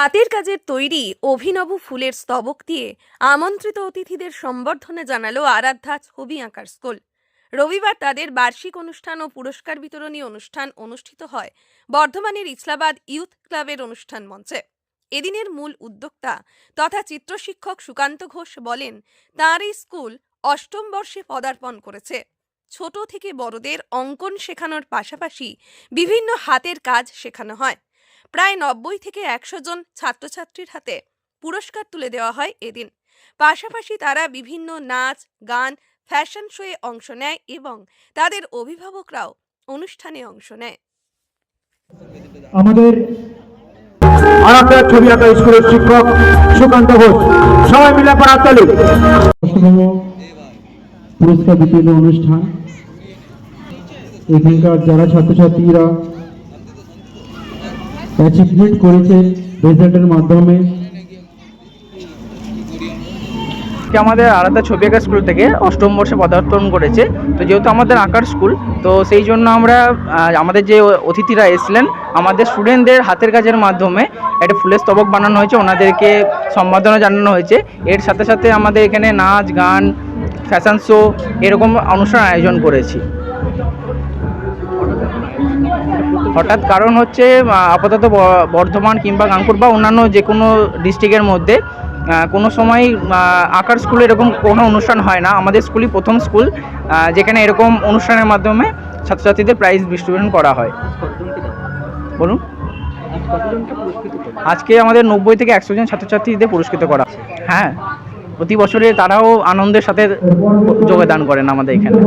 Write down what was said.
হাতের কাজের তৈরি অভিনব ফুলের স্তবক দিয়ে আমন্ত্রিত অতিথিদের সম্বর্ধনা জানালো আরাধ্যা ছবি আঁকার স্কুল। রবিবার তাদের বার্ষিক অনুষ্ঠান ও পুরস্কার বিতরণী অনুষ্ঠান অনুষ্ঠিত হয় বর্ধমানের ইসলাবাদ ইউথ ক্লাবের অনুষ্ঠান মঞ্চে। এদিনের মূল উদ্যোক্তা তথা চিত্রশিক্ষক সুকান্ত ঘোষ বলেন, তাঁর এই স্কুল অষ্টম বর্ষে পদার্পণ করেছে। ছোট থেকে বড়দের অঙ্কন শেখানোর পাশাপাশি বিভিন্ন হাতের কাজ শেখানো হয়। প্রায় নব্বই থেকে একশো জন ছাত্রছাত্রীর হাতে পুরস্কার তুলে দেওয়া হয় এদিন। পাশাপাশি তারা বিভিন্ন নাচ, গান, ফ্যাশন শোয়ে অংশ নেয় এবং তাদের অভিভাবকরাও অনুষ্ঠানে অংশ নেয়। আমাদের আরামদায়ক ছবি আঁকা স্কুলের শিক্ষক সুকান্ত ঘোষ, সবাই মিলে পড়াতলি পুরস্কার বিতরণ অনুষ্ঠান। এখানকার যারা ছাত্রছাত্রীরা অ্যাচিভমেন্ট করেছে রেজাল্টের মাধ্যমে। আমাদের আলাদা ছবি আঁকা স্কুল থেকে অষ্টম বর্ষে পদার্পণ করেছে। তো যেহেতু আমাদের আঁকার স্কুল, তো সেই জন্য আমরা আমাদের যে অতিথিরা এসেছিলেন, আমাদের স্টুডেন্টদের হাতের কাজের মাধ্যমে একটা ফুলের স্তবক বানানো হয়েছে, ওনাদেরকে সম্বর্ধনা জানানো হয়েছে। এর সাথে সাথে আমাদের এখানে নাচ, গান ফ্যাশন শো এরকম অনুষ্ঠান আয়োজন করেছি। হঠাৎ কারণ হচ্ছে আপাতত বর্ধমান কিংবা গাংপুর বা অন্যান্য যে কোনো ডিস্ট্রিক্টের মধ্যে কোনো সময় আঁকার স্কুলে এরকম কোনো অনুষ্ঠান হয় না। আমাদের স্কুলই প্রথম স্কুল যেখানে এরকম অনুষ্ঠানের মাধ্যমে ছাত্রছাত্রীদের প্রাইজ ডিস্ট্রিবিউশন করা হয়। বলুন। আজকে আমাদের নব্বই থেকে একশো জন ছাত্রছাত্রীদের পুরস্কৃত করা হ্যাঁ প্রতি বছরে তারাও আনন্দের সাথে যোগদান করেন আমাদের এখানে।